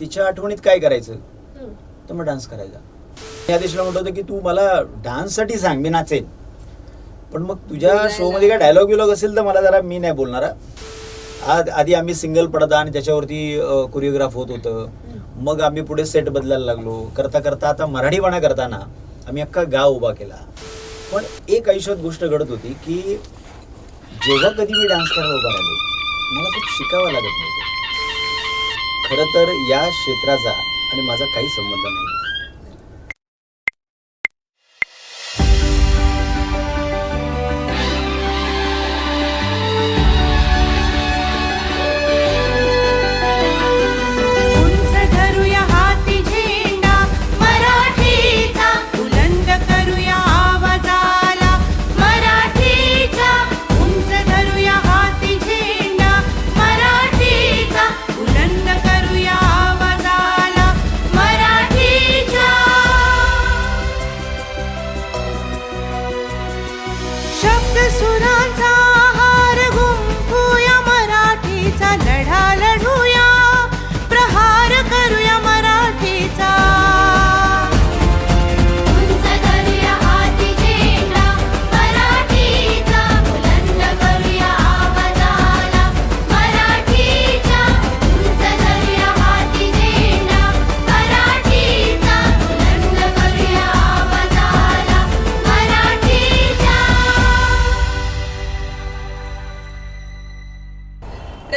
तिच्या आठवणीत काय करायचं. तर मग डान्स करायचा. या दिवशीला म्हटलं होतं की तू मला डान्ससाठी सांग मी नाचेन. पण मग तुझ्या बोलायला. शो मध्ये काय डायलॉग बिलॉग असेल तर मला जरा मी नाही बोलणार. आज आधी आम्ही सिंगल पडदा आणि त्याच्यावरती कोरिओग्राफ होत होतं. मग आम्ही पुढे सेट बदलायला लागलो. करता करता आता मराठीपणा करताना आम्ही अख्खा गाव उभा केला. पण एक आयुष्यात गोष्ट घडत होती की जेव्हा कधी मी डान्स करायला उभा राहिलो मला खूप शिकावं लागत नव्हतं. खरं तर या क्षेत्राचा आणि माझा काही संबंध नाही.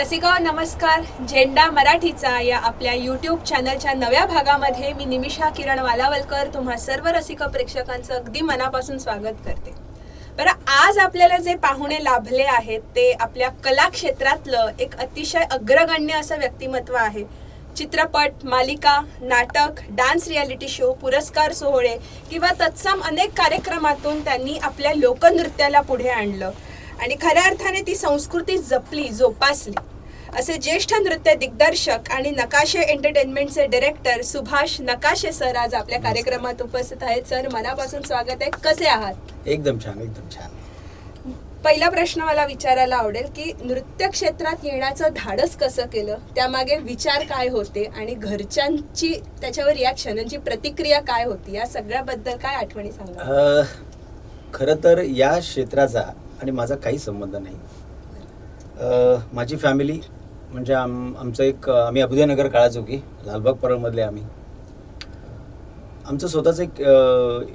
रसिका नमस्कार. झेंडा मराठीचा या आपल्या यूट्यूब चॅनलच्या नव्या भागामध्ये मी निमिषा किरण वालावलकर. तुम्हा सर्व रसिक प्रेक्षकांचं अगदी मनापासून स्वागत करते. बरं आज आपल्याला जे पाहुणे लाभले आहेत ते आपल्या कला क्षेत्रातलं एक अतिशय अग्रगण्य असं व्यक्तिमत्व आहे. चित्रपट मालिका नाटक डान्स रियालिटी शो पुरस्कार सोहळे किंवा तत्सम अनेक कार्यक्रमातून त्यांनी आपल्या लोकनृत्याला पुढे आणलं. आणि खऱ्या अर्थाने ती संस्कृती जपली जोपासली. असे ज्येष्ठ नृत्य दिग्दर्शक आणि नकाशे एंटरटेनमेंटचे डिरेक्टर सुभाष नकाशे सर आज आपल्या कार्यक्रमात उपस्थित आहेत. सर मनापासून स्वागत आहे. कसे आहात? एकदम छान एकदम छान. पहिला प्रश्न मला विचारायला आवडेल की नृत्य क्षेत्रात येण्याचं धाडस कसं केलं? त्यामागे विचार काय होते आणि घरच्यांची त्याच्यावर रिॲक्शन यांची प्रतिक्रिया काय होती? या सगळ्याबद्दल काय आठवणी सांगा खरं तर या क्षेत्राचा आणि माझा काही संबंध नाही. माझी फॅमिली म्हणजे आम आमचं एक आम्ही अभुदयनगर काळाचौकी लालबाग परळमधले आम्ही. आमचं स्वतःचं एक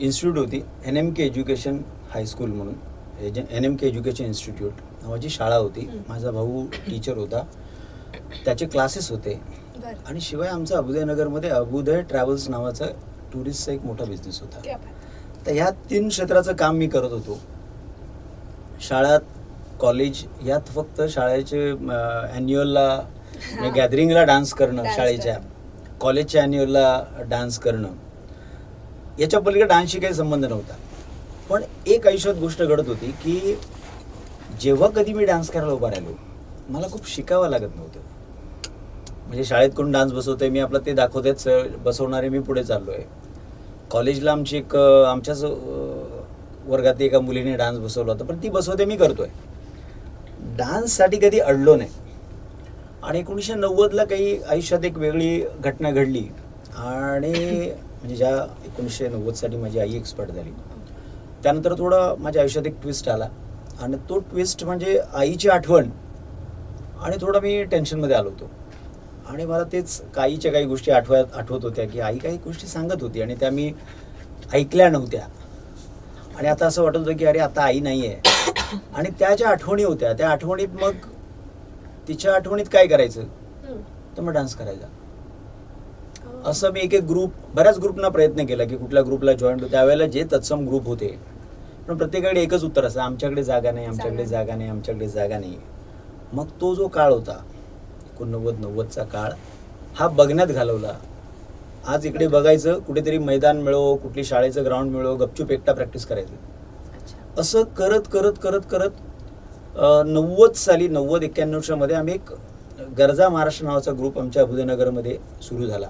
इन्स्टिट्यूट होती N M K education high school म्हणून. N M K education institute नावाची शाळा होती. माझा भाऊ टीचर होता. त्याचे क्लासेस होते. आणि शिवाय आमचा अभुदयनगरमध्ये अभुदय ट्रॅव्हल्स नावाचा टुरिस्टचा एक मोठा बिझनेस होता. तर ह्या तीन क्षेत्राचं काम मी करत होतो. शाळात कॉलेज यात फक्त शाळेचे ॲन्युअलला. गॅदरिंगला डान्स करणं शाळेच्या. कॉलेजच्या ॲन्युअलला डान्स करणं. याच्या पलीकडे डान्सशी काही संबंध नव्हता. पण एक आयुष्यात गोष्ट घडत होती की जेव्हा कधी मी डान्स करायला उभा राहिलो मला खूप शिकावं लागत नव्हतं. म्हणजे शाळेत कोण डान्स बसवतंय मी आपलं ते दाखवतेच बसवणारे मी पुढे चाललो आहे कॉलेजला आमची एक आमच्याच वर्गात एका मुलीने डान्स बसवला होता पण ती बसवते मी करतोय. डान्ससाठी कधी अडलो नाही. आणि एकोणीसशे नव्वदला काही आयुष्यात एक वेगळी घटना घडली. आणि म्हणजे ज्या एकोणीसशे नव्वदसाठी माझी आई एक्सपर्ट झाली. त्यानंतर थोडा माझ्या आयुष्यात एक ट्विस्ट आला. आणि तो ट्विस्ट म्हणजे आईची आठवण. आणि थोडा मी टेन्शनमध्ये आलो होतो. आणि मला तेच काहीच्या काही गोष्टी आठवत आठवत होत्या की आई काही गोष्टी सांगत होती आणि त्या मी ऐकल्या नव्हत्या. आणि आता असं वाटत होतं की अरे आता आई नाही आहे आणि त्या ज्या आठवणी होत्या त्या आठवणीत मग तिच्या आठवणीत काय करायचं. तर मग डान्स करायचा. असं मी एक एक ग्रुप बऱ्याच ग्रुपना प्रयत्न केला की कुठल्या ग्रुपला जॉईन त्यावेळेला जे तत्सम ग्रुप होते. पण प्रत्येकाकडे एकच उत्तर असतं आमच्याकडे जागा नाही आमच्याकडे जागा नाही. आमच्याकडे जागा नाही. मग तो जो काळ होता एकोणनव्वद नव्वदचा काळ हा बघण्यात घालवला. आज इकडे बघायचं कुठेतरी मैदान मिळो कुठली शाळेचं ग्राउंड मिळो गपचूप एकटा प्रॅक्टिस करायचं. असं करत करत करत करत नव्वद साली नव्वद एक्क्याण्णवच्या मध्ये आम्ही एक गरजा महाराष्ट्र नावाचा ग्रुप आमच्या अभुदयनगरमध्ये सुरू झाला.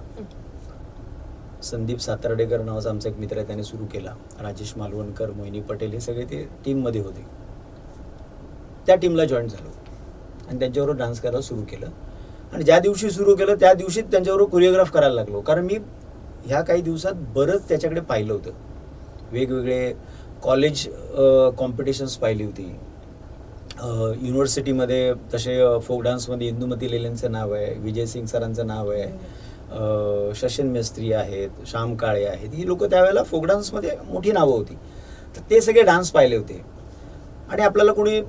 संदीप सातर्डेकर नावाचा आमचा एक मित्र आहे त्याने सुरू केला. राजेश मालवणकर मोहिनी पटेल हे सगळे ते टीममध्ये होते. त्या टीमला जॉईन झालो. आणि त्यांच्याबरोबर डान्स करायला सुरू केलं. आणि ज्या दिवशी सुरू केलं त्या दिवशीच त्यांच्याबरोबर कोरिओग्राफ करायला लागलो. कारण मी ह्या काही दिवसात बरंच त्याच्याकडे पाहिलं होतं. वेगवेगळे कॉलेज कॉम्पिटिशन्स पाहिली होती. युनिव्हर्सिटीमध्ये तसे फोक डान्समध्ये इंदुमती लेलेंचं नाव आहे विजय सिंग सरांचं नाव आहे शशन मेस्त्री आहेत श्याम काळे आहेत. ही लोक त्यावेळेला फोक डान्समध्ये मोठी नावं होती. तर ते सगळे डान्स पाहिले होते. आणि आपल्याला कोणी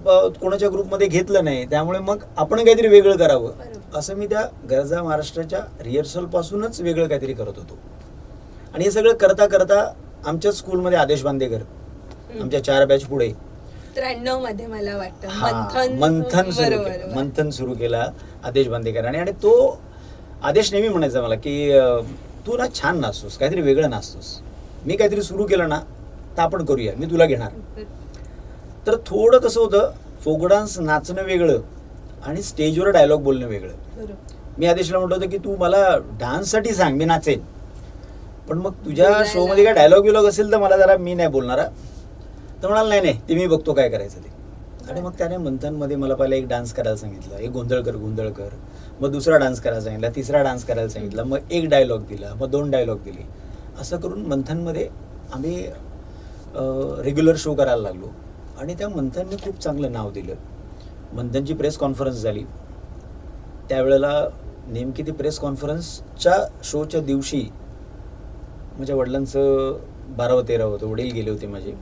कोणाच्या ग्रुपमध्ये घेतलं नाही. त्यामुळे मग आपण काहीतरी वेगळं करावं. असं मी त्या गरजा महाराष्ट्राच्या रिहर्सलपासूनच वेगळं काहीतरी करत होतो. आणि हे सगळं करता करता आमच्याच स्कूलमध्ये आदेश बांदेकर आमच्या चार बॅच पुढे. त्र्याण्णवमध्ये मला वाटतं. हा, मंथन मंथन सुरू बरोबर, केलं. बरोबर. मंथन सुरू केला आदेश बांदेकरांनी. आणि तो आदेश नेहमी म्हणायचा मला की अं, तू ना छान नाचतोस काहीतरी वेगळं नाचतोस. मी काहीतरी सुरू केलं ना तर आपण करूया. मी तुला घेणार. तर थोडं कसं होतं फोक डान्स नाचणं वेगळं आणि स्टेजवर डायलॉग बोलणं वेगळं. बरोबर. मी आदेशला म्हटलं होतं की तू मला डान्ससाठी सांग मी नाचेन. पण मग तुझ्या बोलायला- शोमध्ये काय डायलॉग बिलॉग असेल तर मला जरा मी नाही बोलणारा तर म्हणाल नाही नाही ते मी बघतो काय करायचं ते. आणि मग त्याने मंथनमध्ये मला पहिला एक डान्स करायला सांगितलं. एक गोंधळकर गोंधळकर. मग दुसरा डान्स करायला सांगितला तिसरा डान्स करायला सांगितला मग एक डायलॉग दिला मग दोन डायलॉग दिले. असं करून मंथनमध्ये आम्ही रेग्युलर शो करायला लागलो. आणि त्या मंथनने खूप चांगलं नाव दिलं. मंथनची प्रेस कॉन्फरन्स झाली. त्यावेळेला नेमकी ती प्रेस कॉन्फरन्सच्या शोच्या दिवशी माझ्या वडिलांचं बारावं तेरावं होतं वडील गेले होते माझे.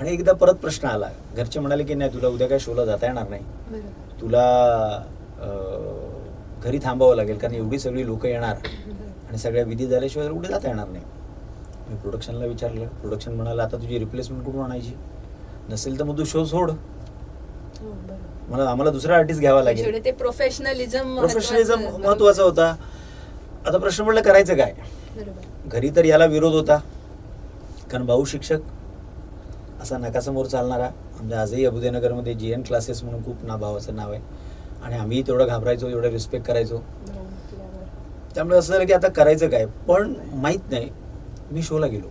आणि एकदा परत प्रश्न आला. घरचे म्हणाले की नाही तुला उद्या काय शोला जाता येणार नाही. तुला घरी थांबावं लागेल कारण एवढी सगळी लोक येणार आणि सगळ्या विधी झाल्याशिवाय कुठे जाता येणार नाही. मी प्रोडक्शनला विचारलं. प्रोडक्शन म्हणाला आता तुझी रिप्लेसमेंट कुठून आणायची? नसेल तर मग तू शो सोड. हो. मला आम्हाला दुसरा आर्टिस्ट घ्यावा लागेल. ते प्रोफेशनलिझम प्रोफेशनलिझम महत्त्वाचा होता. आता प्रश्न पडला करायचं काय? घरी तर याला विरोध होता. कारण भाऊ शिक्षक असा नकासमोर चालणारा आमच्या आजही अबुदेनगरमध्ये जी एन क्लासेस म्हणून खूप ना भावाचं नाव आहे. आणि आम्ही तेवढं घाबरायचो एवढं रिस्पेक्ट करायचो. त्यामुळे असं झालं की आता करायचं काय? पण माहीत नाही. मी शोला गेलो.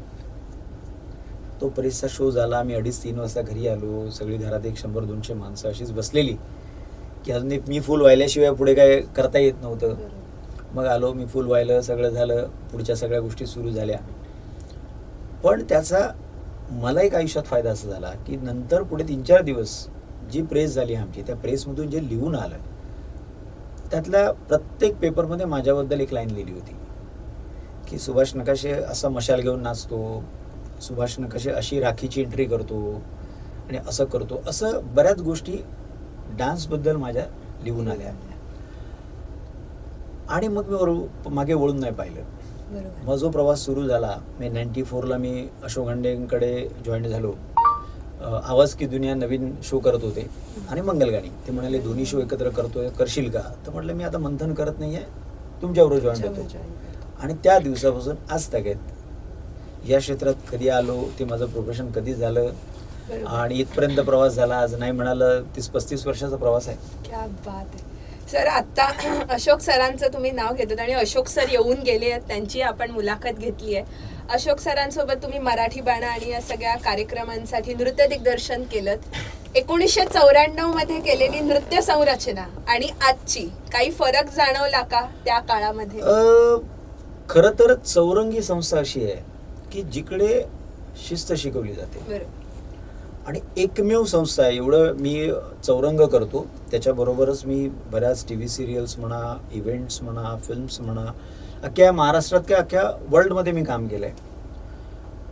तो परीसचा शो झाला. आम्ही अडीच तीन वाजता घरी आलो. सगळी घरात एक शंभर दोनशे माणसं अशीच बसलेली. की अजून एक मी फुल व्हायल्याशिवाय पुढे काय करता येत नव्हतं. मग आलो मी फुल व्हायलं सगळं झालं. पुढच्या सगळ्या गोष्टी सुरू झाल्या. पण त्याचा मला एक आयुष्यात फायदा असा झाला की नंतर पुढे तीन चार दिवस जी प्रेस झाली आमची त्या प्रेसमधून जे लिहून आलं त्यातल्या प्रत्येक पेपरमध्ये माझ्याबद्दल एक लाईन लिहिली होती. की सुभाष नकाशे असा मशाल घेऊन नाचतो सुभाष नकाशे अशी राखीची एंट्री करतो आणि असं करतो असं बऱ्याच गोष्टी डान्सबद्दल माझ्या लिहून आल्या. आणि मग मी मागे वळून नाही पाहिलं. मग जो प्रवास सुरू झाला मी नाईन्टी फोरला मी अशोक हंडेंकडे जॉईन झालो. आवाज की दुनिया नवीन शो करत होते आणि मंगलगाणी ते म्हणाले दोन्ही शो एकत्र करतोय करशील का? तर म्हटलं मी आता मंथन करत नाही आहे तुमच्याबरोबर जॉईन होतो. आणि त्या दिवसापासून आज तगेत या क्षेत्रात कधी आलो ते माझं प्रोफेशन कधी झालं. आणि इथपर्यंत प्रवास झाला आज नाही म्हणालं तीस पस्तीस वर्षाचा प्रवास आहे. क्या बात आहे. सर आता अशोक सरांचं तुम्ही नाव घेतात आणि अशोक सर येऊन गेले आहेत त्यांची आपण मुलाखत घेतली आहे. अशोक सरांसोबत तुम्ही मराठी बाणा आणि या सगळ्या कार्यक्रमांसाठी नृत्य दिग्दर्शन केलं एकोणीसशे चौऱ्याण्णवमध्ये केलेली नृत्य संरचना आणि आजची काही फरक जाणवला का त्या काळामध्ये? खरं तर चौरंगी संस्था अशी आहे की जिकडे शिस्त शिकवली जाते. बरोबर आणि एकमेव संस्था आहे एवढं मी चौरंग करतो. त्याच्याबरोबरच मी बऱ्याच टी व्ही सिरियल्स म्हणा इव्हेंट्स म्हणा फिल्म्स म्हणा अख्ख्या महाराष्ट्रात किंवा अख्ख्या वर्ल्डमध्ये मी काम केलं आहे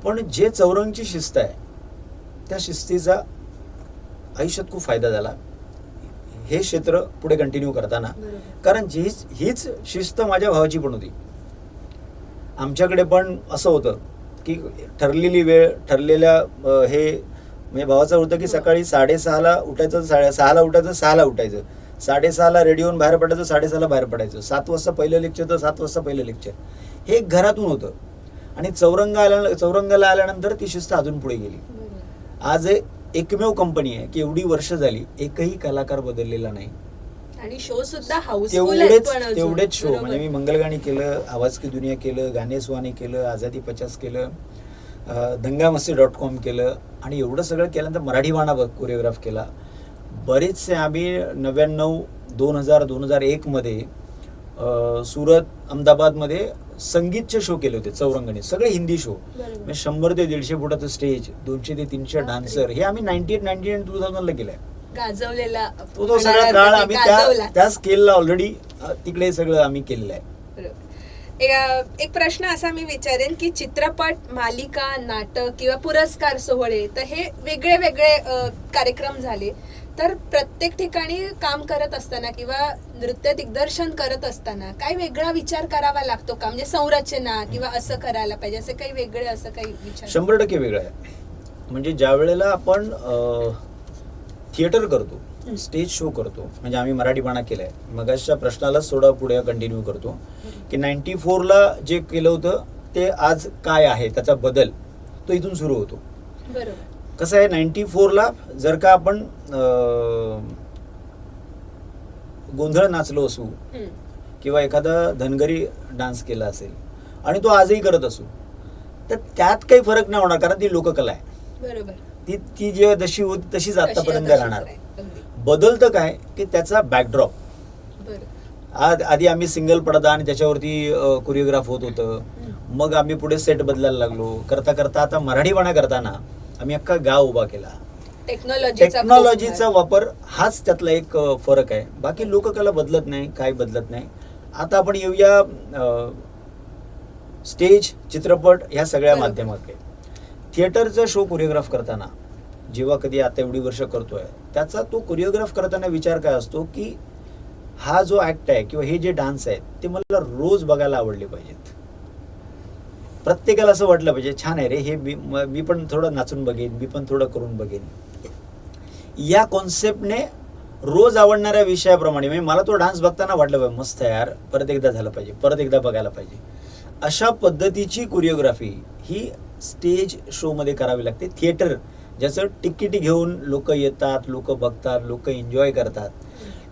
पण जे चौरंगची शिस्त आहे त्या शिस्तीचा आयुष्यात खूप फायदा झाला. हे क्षेत्र पुढे कंटिन्यू करताना. कारण हीच हीच शिस्त माझ्या भावाची पण होती. आमच्याकडे पण असं होतं की ठरलेली वेळ ठरलेल्या हे म्हणजे भावाचं होतं की सकाळी साडेसहाला उठायचं साडे सहाला उठायचं सहाला उठायचं. साडेसहाला रेडिओन बाहेर पडायचं साडेसहाला बाहेर पडायचं. सात वाजता पहिलं लेक्चर तर सात वाजता पहिलं लेक्चर हे घरातून होतं. आणि चौरंग आल्या चौरंगाला आल्यानंतर ती शिस्त अजून पुढे गेली. आज एकमेव कंपनी आहे की एवढी वर्ष झाली एकही कलाकार बदललेला नाही. आणि शो सुद्धा तेवढेच. तेवढेच शो. म्हणजे मी मंगलगाणी केलं आवाज की दुनिया केलं गाणे सुहाने केलं आझादी पचास केलं दंगामस्ती डॉट कॉम केलं आणि एवढं सगळं केल्यानंतर मराठी बाणा कोरिओग्राफ केला. बरेचसे आम्ही नव्याण्णव दोन हजार दोन हजार एकमध्ये सुरत अहमदाबादमध्ये संगीतचे शो केले होते चौरंगणी. सगळे हिंदी शो. म्हणजे शंभर ते दीडशे फुटाचं स्टेज दोनशे ते तीनशे. डान्सर हे आम्ही ninety eight ninety eight two थाउजंडला केलंय. गाजवलेला तो तो सगळा काळ आम्ही त्या स्केलला ऑलरेडी तिकडे सगळं आम्ही केलेलं आहे. एक- एक प्रश्न असा मी विचारेन की चित्रपट मालिका नाटक किंवा पुरस्कार सोहळे तर हे वेगळे वेगळे कार्यक्रम झाले. तर प्रत्येक ठिकाणी काम करत असताना किंवा नृत्य दिग्दर्शन करत असताना काय वेगळा विचार करावा लागतो का? म्हणजे संरचना किंवा असं करायला पाहिजे असं काही वेगळे असं काही विचार? शंभर टक्के वेगळं आहे. म्हणजे ज्या वेळेला आपण थिएटर करतो स्टेज शो करतो म्हणजे आम्ही मराठीपणा केलाय मगाच्या प्रश्नालाच थोडा पुढे कंटिन्यू करतो. की नाईन्टी फोरला जे केलं होतं ते आज काय आहे? त्याचा बदल तो इथून सुरू होतो. कसं आहे नाईन्टी फोरला जर का आपण गोंधळ नाचलो असू. किंवा एखादा धनगरी डान्स केला असेल आणि तो आजही करत असू तर त्यात काही फरक नाही होणार कारण ती लोककला आहे. ती ती जेव्हा जशी होती तशीच आतापर्यंत राहणार. बदलतं काय की त्याचा बॅकड्रॉप आधी आम्ही सिंगल पडदा आणि त्याच्यावरती कोरिओग्राफ होत होतं. मग आम्ही पुढे सेट बदलायला लागलो. करता करता आता मराठीपणा करताना आम्ही अख्खा गाव उभा केला. टेक्नॉलॉजीचा वापर. हाच त्यातला एक फरक आहे. बाकी लोककला बदलत नाही काय बदलत नाही. आता आपण येऊया स्टेज चित्रपट ह्या सगळ्या. माध्यमाकडे थिएटरचा शो कोरिओग्राफ करताना जेव्हा कधी आता एवढी वर्ष करतोय त्याचा तो कोरिओग्राफ करताना विचार काय असतो की हा जो ऍक्ट आहे किंवा हे जे डान्स आहेत ते मला रोज बघायला आवडले पाहिजेत. प्रत्येकाला असं वाटलं पाहिजे छान आहे रे हे मी मी पण थोडं नाचून बघेन मी पण थोडं करून बघेन. या कॉन्सेप्टने रोज आवडणाऱ्या विषयाप्रमाणे म्हणजे मला तो डान्स बघताना वाटलं पाहिजे मस्त आहे यार परत एकदा झालं पाहिजे परत एकदा बघायला पाहिजे. अशा पद्धतीची कोरिओग्राफी ही स्टेज शोमध्ये करावी लागते. थिएटर ज्याचं तिकीट घेऊन लोक येतात लोक बघतात लोक एन्जॉय करतात.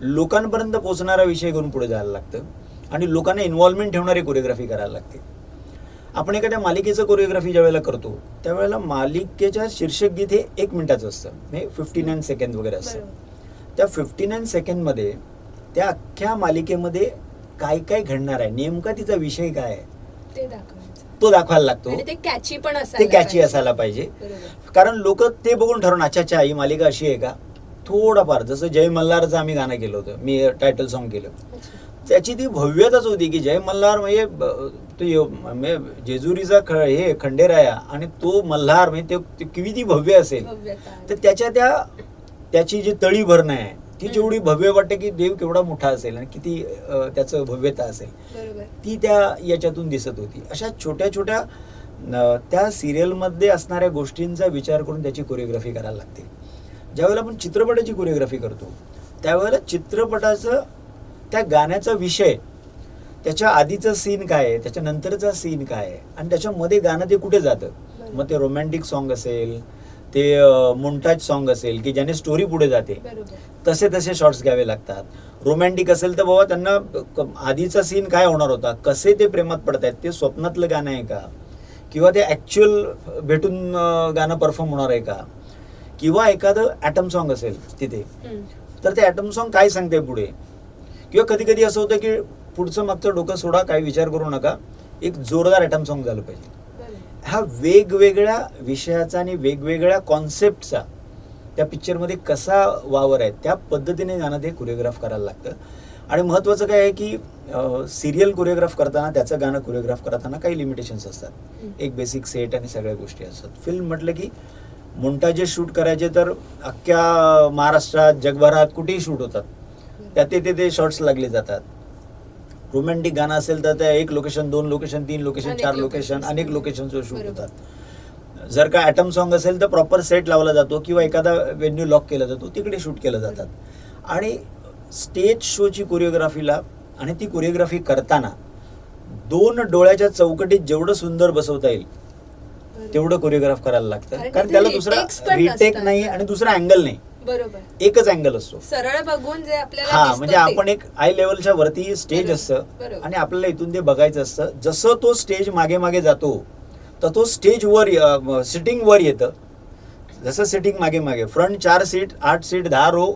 लोकांपर्यंत पोहोचणारा विषय घेऊन पुढे जायला लागतं. आणि लोकांना इन्व्हॉल्वमेंट ठेवणारी कोरिओग्राफी करायला लागते. आपण एखाद्या मालिकेचं कोरिओग्राफी ज्या वेळेला करतो त्यावेळेला मालिकेच्या शीर्षक गीत हे एक मिनिटाचं असतं. म्हणजे फिफ्टी नाईन सेकंद वगैरे असतं. त्या फिफ्टी नाईन सेकंदमध्ये त्या अख्ख्या मालिकेमध्ये काय काय घडणार आहे? नेमका तिचा विषय काय आहे? ते तो दाखवायला लागतो. ते कॅची पण ते असायला कॅची पाहिजे. असायला पाहिजे. कारण लोक ते बघून ठरवून अच्छा अच्छा ही मालिका अशी आहे का? थोडाफार जसं जय मल्हारचं आम्ही गाणं केलं होतं मी टायटल सॉन्ग केलं. त्याची ती भव्यताच होती की जय मल्हार म्हणजे तो यो- म्हणजे जेजुरीचा ख हे खंडेराया आणि तो मल्हार म्हणजे ते- किती भव्य असेल. तर त्याच्या त्या त्याची जी तळी भरणं आहे ती. जेवढी भव्य वाटते की देव केवढा मोठा असेल आणि किती त्याचं भव्यता असेल ती त्या याच्यातून दिसत होती अशा छोट्या छोट्या त्या सिरियलमध्ये असणाऱ्या गोष्टींचा विचार करून त्याची कोरिओग्राफी करायला लागते ज्यावेळेला आपण चित्रपटाची कोरिओग्राफी करतो त्यावेळेला चित्रपटाचं त्या गाण्याचा विषय त्याच्या आधीचं सीन काय आहे त्याच्या नंतरचा सीन काय आहे आणि त्याच्यामध्ये गाणं ते कुठे जातं. मग ते रोमॅन्टिक सॉन्ग असेल ते मोंटाज सॉन्ग असेल की ज्याने स्टोरी पुढे जाते. तसे तसे शॉर्ट्स घ्यावे लागतात. रोमॅन्टिक असेल तर बाबा त्यांना आधीचा सीन काय होणार होता? कसे ते प्रेमात पडत आहेत ते स्वप्नातलं गाणं आहे का? किंवा ते ॲक्च्युअल भेटून गाणं परफॉर्म होणार आहे का? किंवा एखादं ॲटम सॉन्ग असेल तिथे. तर ते ॲटम सॉन्ग काय सांगते पुढे किंवा कधी कधी असं होतं की पुढचं मागचं डोकं सोडा काही विचार करू नका एक जोरदार ॲटम सॉन्ग झालं पाहिजे. हा वेगवेगळ्या विषयाचा आणि वेगवेगळ्या कॉन्सेप्टचा त्या पिक्चरमध्ये कसा वावर आहे त्या पद्धतीने गाणं ते कोरिओग्राफ करायला लागतं आणि महत्त्वाचं काय आहे की सिरियल कोरिओग्राफ करताना त्याचं गाणं कोरिओग्राफ करताना काही लिमिटेशन्स असतात. एक बेसिक सेट आणि सगळ्या गोष्टी असतात फिल्म म्हटलं की मोंटाजे शूट करायचे तर अख्ख्या महाराष्ट्रात जगभरात कुठेही शूट होतात त्या ते ते शॉर्ट्स लागले जातात रोमॅन्टिक गाणं असेल तर त्या एक लोकेशन दोन लोकेशन तीन लोकेशन चार. लोकेशन अनेक लोकेशनचं शूट. होतात जर का ॲटम सॉन्ग असेल तर प्रॉपर सेट लावला जातो किंवा एखादा वेन्यू लॉक केला जातो तिकडे शूट केलं जातात आणि स्टेज शोची कोरिओग्राफीला आणि ती कोरिओग्राफी करताना दोन डोळ्याच्या चौकटीत जेवढं सुंदर बसवता येईल. तेवढं कोरिओग्राफ करायला लागतं. कारण त्याला दुसरा रिटेक. नाही आणि दुसरा अँगल नाही. बरोबर. एकच अँगल असतो. सरळ बघून जे आपल्याला हा म्हणजे. आपण एक आय लेवलच्या वरती स्टेज असतं. आणि आपल्याला इथून ते बघायचं असतं. जसं तो स्टेज मागे मागे जातो तर तो स्टेज वर सिटिंग वर येतं. जसं सिटिंग मागे मागे फ्रंट चार सीट आठ सीट दहा रो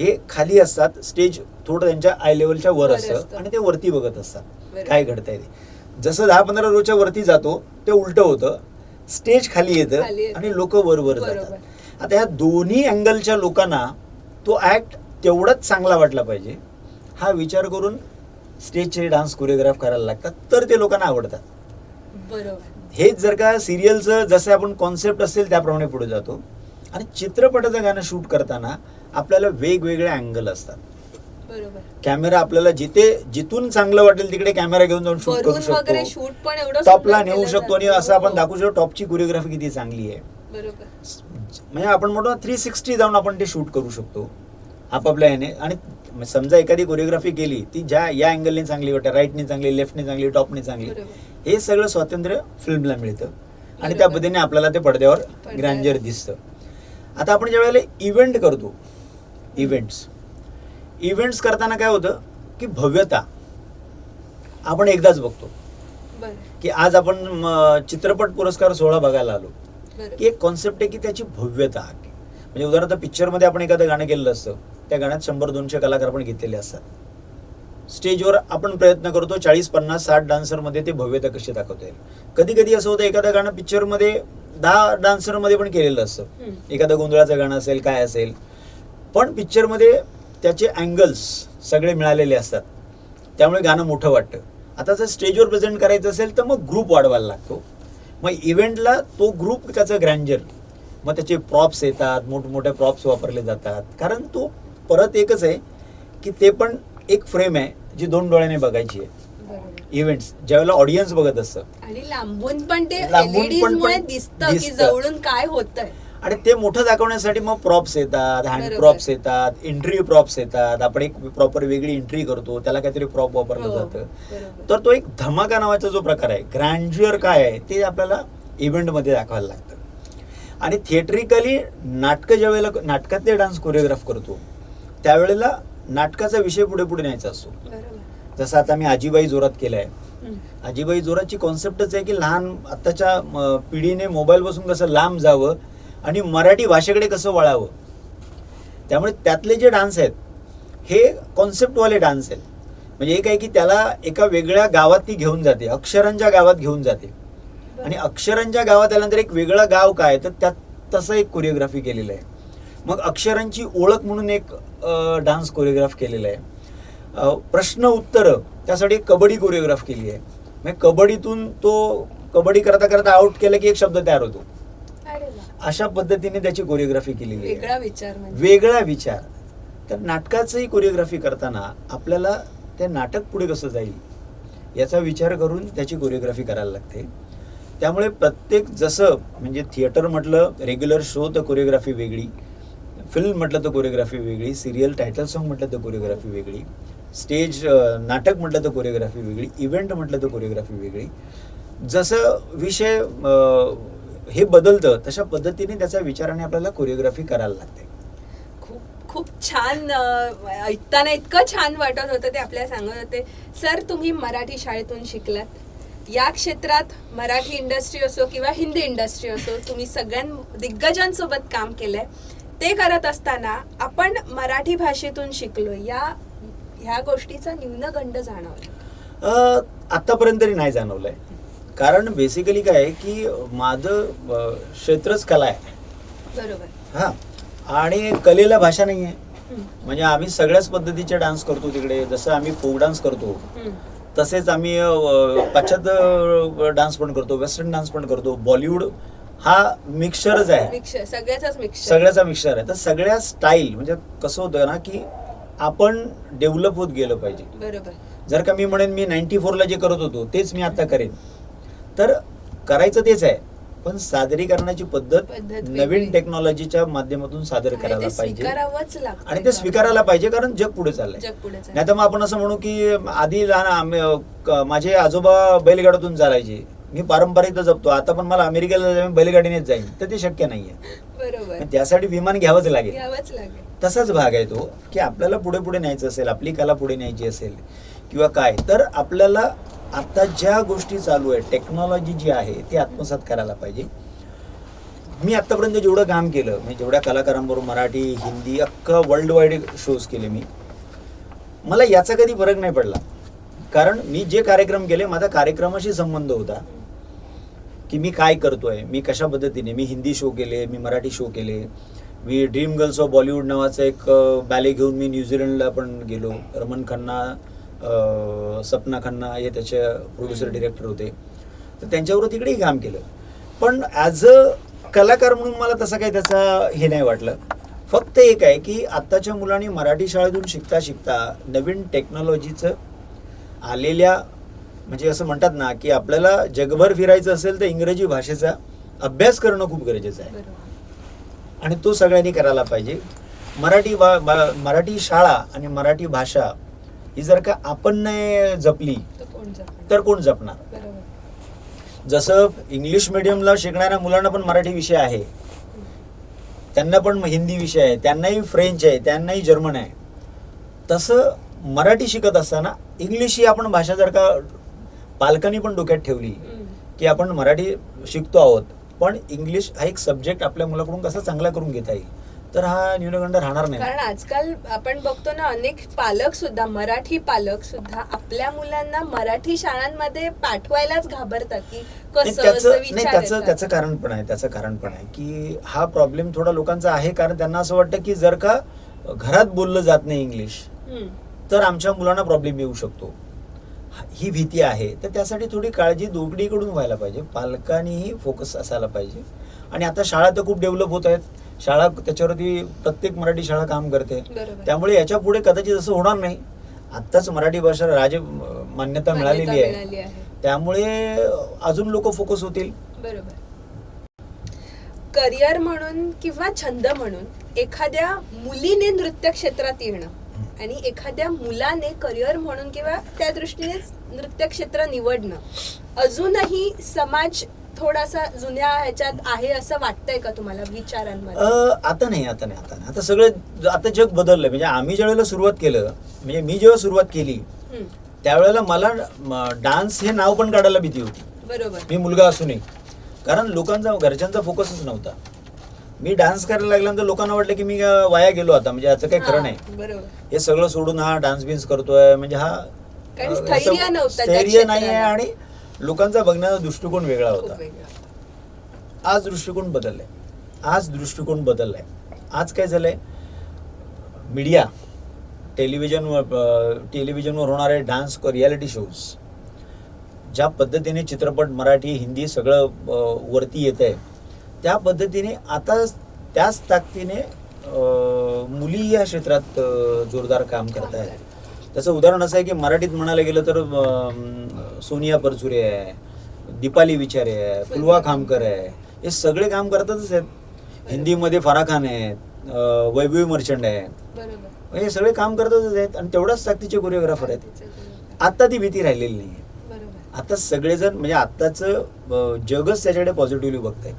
हे खाली असतात. स्टेज थोडं त्यांच्या आय लेवलच्या वर असतं. आणि ते वरती बघत असतात. काय घडतंय ते. जसं दहा पंधरा रोजच्या वरती जातो ते उलट होतं. स्टेज खाली येतं खाली येतं. आणि लोक वर वर बरोबर. जातात आता ह्या दोन्ही अँगलच्या लोकांना तो ऍक्ट तेवढाच चांगला वाटला पाहिजे. हा विचार करून स्टेजचे डान्स कोरिओग्राफ करायला लागतात तर ते लोकांना आवडतात. बरोबर. हेच जर का सिरियलचं जसं आपण कॉन्सेप्ट असेल त्याप्रमाणे पुढे जातो. आणि चित्रपटाचं गाणं शूट करताना आपल्याला वेगवेगळे अँगल असतात. कॅमेरा आपल्याला जिथे जिथून चांगलं वाटेल तिकडे कॅमेरा घेऊन जाऊन शूट करू शकतो टॉपला नेऊ शकतो आणि. असं आपण हो. दाखवू शकतो टॉपची कोरिओग्राफी किती चांगली आहे म्हणजे आपण म्हणतो थ्री सिक्स्टी जाऊन आपण ते शूट करू शकतो आपापल्या ह्याने आणि समजा एखादी कोरिओग्राफी केली ती ज्या या अँगलने चांगली वाटते राईटने चांगली लेफ्टने चांगली टॉपने चांगली. हे सगळं स्वातंत्र्य फिल्मला मिळतं आणि त्या. पद्धतीने आपल्याला ते पडद्यावर पडद्यावर. ग्रँजर दिसतं आता आपण ज्या वेळेला इव्हेंट करतो इव्हेंट्स इव्हेंट्स करताना काय होतं की भव्यता. आपण एकदाच बघतो. की आज आपण चित्रपट पुरस्कार सोहळा बघायला आलो. की एक कॉन्सेप्ट आहे की त्याची भव्यता. आहे म्हणजे उदाहरणार्थ पिक्चरमध्ये आपण एखादं गाणं केलेलं असतं. त्या गाण्यात शंभर दोनशे कलाकार पण घेतलेले असतात. स्टेजवर आपण प्रयत्न करतो चाळीस पन्नास साठ डान्सरमध्ये ते भव्यता कशी दाखवता येईल. कधी कधी असं होतं एखादं गाणं पिक्चरमध्ये दहा डान्सरमध्ये पण केलेलं असतं. एखादं गोंधळाचं गाणं असेल काय असेल. पण पिक्चरमध्ये त्याचे अँगल्स सगळे मिळालेले असतात. त्यामुळे गाणं मोठं वाटतं. आता जर स्टेजवर प्रेझेंट करायचं असेल तर मग ग्रुप वाढवायला लागतो. मग इव्हेंटला तो ग्रुप त्याचं ग्रँजर मग त्याचे प्रॉप्स येतात मोठमोठे प्रॉप्स वापरले जातात. कारण तो परत एकच आहे की ते पण एक फ्रेम आहे जी दोन डोळ्याने बघायची आहे. इव्हेंट्स ज्यावेळेला ऑडियन्स बघत असतं. आणि लांबून पण ते पण दिसतं की. जवळून काय होतंय. आणि ते मोठं दाखवण्यासाठी मग प्रॉप्स येतात हँड. प्रॉप्स येतात एंट्री प्रॉप्स येतात आपण एक प्रॉपर वेगळी एंट्री करतो त्याला काहीतरी प्रॉप वापरलं हो, जातं. तर तो एक धमाका नावाचा जो प्रकार आहे ग्रँज्युअर काय आहे ते आपल्याला इव्हेंटमध्ये दाखवायला लागतं आणि थिएटरिकली नाटकं ज्या वेळेला नाटकातले डान्स कोरिओग्राफ करतो त्यावेळेला नाटकाचा विषय पुढे पुढे न्यायचा असतो जसं आता मी आजीबाई जोरात केलाय हम्म. आजीबाई जोराची कॉन्सेप्टच आहे की लहान आत्ताच्या पिढीने मोबाईलपासून कसं लांब जावं आणि मराठी भाषेकडे कसं वळावं? त्यामुळे त्यातले जे डान्स आहेत हे कॉन्सेप्टवाले डान्स आहेत. म्हणजे एक आहे की त्याला एका वेगळ्या गावात ती घेऊन जाते अक्षरांच्या गावात घेऊन जाते. आणि अक्षरांच्या गावात आल्यानंतर एक वेगळं गाव काय तर त्यात तसं एक कोरिओग्राफी केलेलं आहे. मग अक्षरांची ओळख म्हणून एक डान्स कोरिओग्राफ केलेला आहे. प्रश्न उत्तर त्यासाठी एक कबड्डी कोरिओग्राफ केली आहे. म्हणजे कबड्डीतून तो कबड्डी करता करता आउट केलं की एक शब्द तयार होतो. अशा पद्धतीने त्याची कोरिओग्राफी केलेली वेगळा आहे विचार म्हणजे? वेगळा विचार. तर नाटकाचंही कोरिओग्राफी करताना आपल्याला ते नाटक पुढे कसं जाईल याचा विचार करून त्याची कोरिओग्राफी करायला लागते. त्यामुळे प्रत्येक जसं म्हणजे थिएटर म्हटलं रेग्युलर शो तर कोरिओग्राफी वेगळी फिल्म म्हटलं तर कोरिओग्राफी वेगळी सिरियल टायटल सॉन्ग म्हटलं तर कोरिओग्राफी वेगळी स्टेज नाटक म्हटलं तर कोरिओग्राफी वेगळी इव्हेंट म्हटलं तर कोरिओग्राफी वेगळी. जसं विषय हे बदलतं तशा पद्धतीने त्याचा विचाराने आपल्याला कोरिओग्राफी करायला लागते. खूप खूप छान ऐकताना इतकं छान वाटत होतं ते आपल्याला सांगत होते. सर तुम्ही मराठी शाळेतून शिकलात. या क्षेत्रात मराठी इंडस्ट्री असो किंवा हिंदी इंडस्ट्री असो तुम्ही सगळ्यां दिग्गजांसोबत काम केलंय. ते करत असताना आपण मराठी भाषेतून शिकलो या ह्या गोष्टीचा न्यूनगंड जाणवला. अ, आत्तापर्यंत तरी नाही जाणवलंय. कारण बेसिकली काय आहे की माझं क्षेत्रच कला आहे. बरोबर. हा. आणि कलेला भाषा नाही आहे. म्हणजे आम्ही सगळ्याच पद्धतीचे डान्स करतो तिकडे. जसं आम्ही फोक डान्स करतो. तसेच आम्ही अ, पाश्चात्य डान्स पण करतो वेस्टर्न डान्स पण करतो. बॉलिवूड हा मिक्सचरच आहे. मिक्सर मिक्सर सगळ्याचा मिक्सचर आहे. तर सगळ्या स्टाईल म्हणजे कसं होतं ना की आपण डेव्हलप होत गेलं पाहिजे. बरोबर. जर का मी म्हणेन मी नाईन्टी फोरला जे करत होतो तेच मी आता करेन. तर करायचं तेच आहे. पण सादरीकरणाची पद्धत. नवीन टेक्नॉलॉजीच्या माध्यमातून सादर करायला पाहिजे. आणि ते स्वीकारायला पाहिजे कारण जग पुढे चाललंय. नाही तर मग आपण असं म्हणू की आधी लहान माझे आजोबा बैलगाड्यातून चालायचे. मी पारंपरिक जपतो. आता पण मला अमेरिकेला बैलगाडीनेच जाईन. तर ते शक्य नाहीये. त्यासाठी विमान घ्यावंच लागेल. तसाच भाग आहे तो की आपल्याला पुढे पुढे न्यायचं असेल आपली कला पुढे न्यायची असेल किंवा काय तर आपल्याला आता ज्या गोष्टी चालू आहे टेक्नॉलॉजी जी आहे ती आत्मसात करायला पाहिजे. मी आत्तापर्यंत जेवढं काम केलं म्हणजे जेवढ्या कलाकारांबरोबर मराठी हिंदी अख्खा वर्ल्ड वाईड शोज केले मी मला याचा कधी फरक नाही पडला. कारण मी जे कार्यक्रम केले माझा कार्यक्रमाशी संबंध होता. की मी काय करतोय मी कशा पद्धतीने मी हिंदी शो केले मी मराठी शो केले. मी ड्रीम गर्ल्स ऑफ बॉलिवूड नावाचं एक बॅले घेऊन मी न्यूझीलंडला पण गेलो. रमन खन्ना सपना खन्ना हे त्याचे प्रोड्युसर डिरेक्टर होते. तर त्यांच्यावर तिकडेही काम केलं. पण ॲज अ कलाकार म्हणून मला तसं काही त्याचा हे नाही वाटलं. फक्त एक आहे की आत्ताच्या मुलांनी मराठी शाळेतून शिकता शिकता नवीन टेक्नॉलॉजीचं आलेल्या म्हणजे असं म्हणतात ना की आपल्याला जगभर फिरायचं असेल तर इंग्रजी भाषेचा अभ्यास करणं खूप गरजेचं आहे. आणि तो सगळ्यांनी करायला पाहिजे. मराठी बा मराठी शाळा आणि मराठी भाषा ही जर का आपण नाही जपली तर कोण जपणार? जसं इंग्लिश मिडियमला शिकणाऱ्या मुलांना पण मराठी विषय आहे. त्यांना पण हिंदी विषय आहे. त्यांनाही फ्रेंच आहे. त्यांनाही जर्मन आहे. तसं मराठी शिकत असताना इंग्लिश ही आपण भाषा जर का पालकांनी पण डोक्यात ठेवली. की आपण मराठी शिकतो आहोत. पण इंग्लिश हा एक सब्जेक्ट आपल्या मुलाकडून कसा चांगला करून घेता येईल? तर हा न्यूनगंड राहणार नाही. कारण आजकाल आपण बघतो ना अनेक पालक सुद्धा मराठी पालक सुद्धा आपल्या मुलांना मराठी शाळांमध्ये पाठवायलाच घाबरतात की नाही, कसं त्याचं असं नाही विचार त्याचं येतात. कारण पण आहे त्याचं कारण पण आहे की हा प्रॉब्लेम थोडा लोकांचा आहे कारण त्यांना असं वाटतं की जर का घरात बोललं जात नाही इंग्लिश हम्म. तर आमच्या मुलांना प्रॉब्लेम येऊ शकतो. ही भीती आहे. तर त्यासाठी थोडी काळजी दोघडीकडून व्हायला पाहिजे. पालकांनीही फोकस असायला पाहिजे. आणि आता शाळा तर खूप डेव्हलप होत आहेत. शाळा त्याच्यावरती प्रत्येक मराठी शाळा काम करते. त्यामुळे याच्यापुढे कदाचित असं होणार नाही. आत्ताच मराठी भाषा राज मान्यता मिळालेली मिळाली आहे. त्यामुळे अजून लोक फोकस होतील. करिअर म्हणून किंवा छंद म्हणून एखाद्या मुलीने नृत्य क्षेत्रात येणं आणि एखाद्या मुलाने करिअर म्हणून किंवा त्या दृष्टीनेच नृत्य क्षेत्र निवडणं अजूनही समाज थोडासा जुन्या ह्याच्यात आहे असं वाटतंय का तुम्हाला विचारांमध्ये? अ, आता नाही आता नाही आता नाही. आता सगळं आता जग बदललंय. म्हणजे आम्ही ज्या वेळेला सुरुवात केलं म्हणजे मी जेव्हा सुरुवात केली हम्म, त्यावेळेला मला डान्स हे नाव पण काढायला भीती होती. बरोबर. मी मुलगा असूनही कारण लोकांचा घरच्यांचा फोकसच नव्हता. मी डान्स करायला लागल्यानंतर लोकांना वाटलं की मी अ, वाया गेलो आता. म्हणजे याचं काही खरं नाही. हा, बरोबर. हे सगळं सोडून हा डान्स बिन्स करतोय. म्हणजे हा कारण स्थैर्य नव्हतं त्या नाही आहे क्षेत्राला. आणि लोकांचा बघण्याचा दृष्टिकोन वेगळा होता. आज दृष्टिकोन बदललाय. आज दृष्टिकोन बदललाय. आज काय झालंय? मीडिया टेलिव्हिजन टेलिव्हिजनवर होणारे डान्स रियालिटी शोज ज्या पद्धतीने चित्रपट मराठी हिंदी सगळं वरती येत आहे त्या पद्धतीने आता त्याच ताकदीने मुली या क्षेत्रात जोरदार काम करत आहेत त्याचं उदाहरण असं आहे की मराठीत म्हणायला गेलं तर सोनिया परचुरे आहे दीपाली विचारे आहे फुलवा खामकर आहे हे सगळे काम करतातच आहेत. हिंदीमध्ये फरा खान आहेत वैभवी मर्चंट आहे. हे सगळे काम करतातच आहेत आणि तेवढाच ताकदीचे कोरिओग्राफर आहेत. आता ती भीती राहिलेली नाही आता सगळेजण म्हणजे आत्ताचं जगच त्याच्याकडे पॉझिटिव्हली बघत आहेत